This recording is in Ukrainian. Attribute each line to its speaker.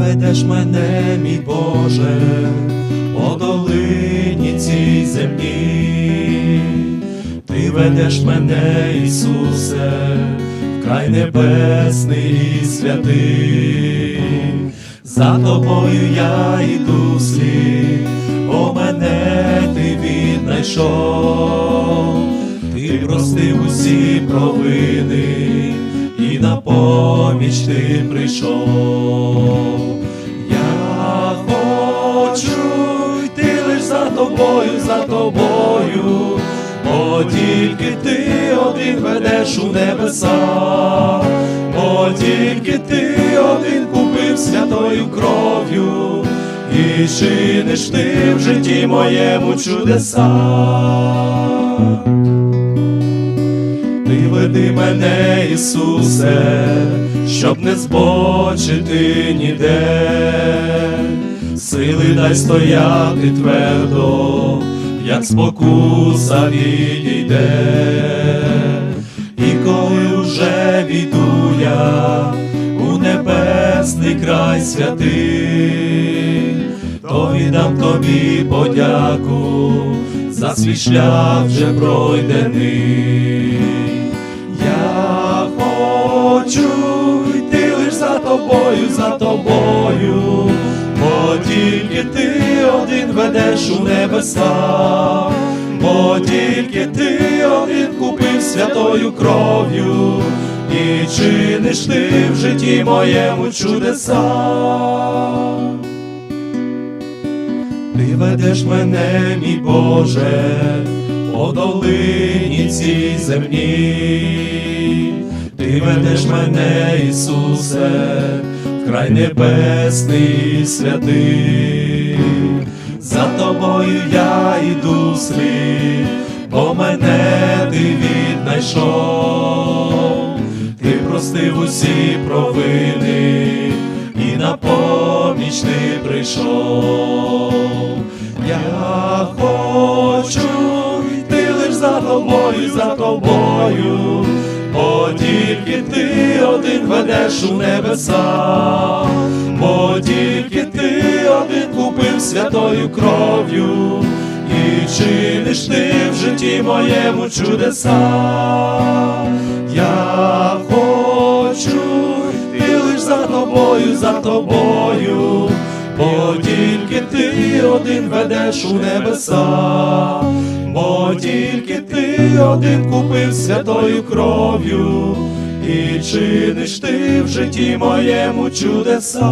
Speaker 1: ведеш мене, мій Боже, по долині цій земній, ти ведеш мене, Ісусе, в край небесний і святий, за тобою я йду слід, бо мене ти віднайшов, ти простив усі провини, поміч ти прийшов. Я хочу йти лиш за тобою, за тобою, бо тільки ти один ведеш у небеса, бо тільки ти один купив святою кров'ю, і чиниш ти в житті моєму чудеса. Веди мене, Ісусе, щоб не збочити ніде, сили дай стояти твердо, як спокуса відійде, і коли вже війду я у небесний край святий, то віддам тобі подяку за свій шлях вже пройдений. Хочу йти лиш за тобою, за тобою, бо тільки ти один ведеш у небеса, бо тільки ти один купив святою кров'ю, і чиниш ти в житті моєму чудеса. Ти ведеш мене, мій Боже, по долині цій земній, ти ведеш мене, Ісусе, в край небесний святий, за тобою я йду слід, бо мене ти віднайшов, ти простив усі провини і на поміч ти прийшов. Я хочу йти лиш за тобою, за тобою, бо тільки ти один ведеш у небеса, бо тільки ти один купив святою кров'ю, і чиниш ти в житті моєму чудеса. Я хочу йти лиш за тобою, за тобою, бо тільки ти один ведеш у небеса, бо тільки один купив святою кров'ю, і чиниш ти в житті моєму чудеса.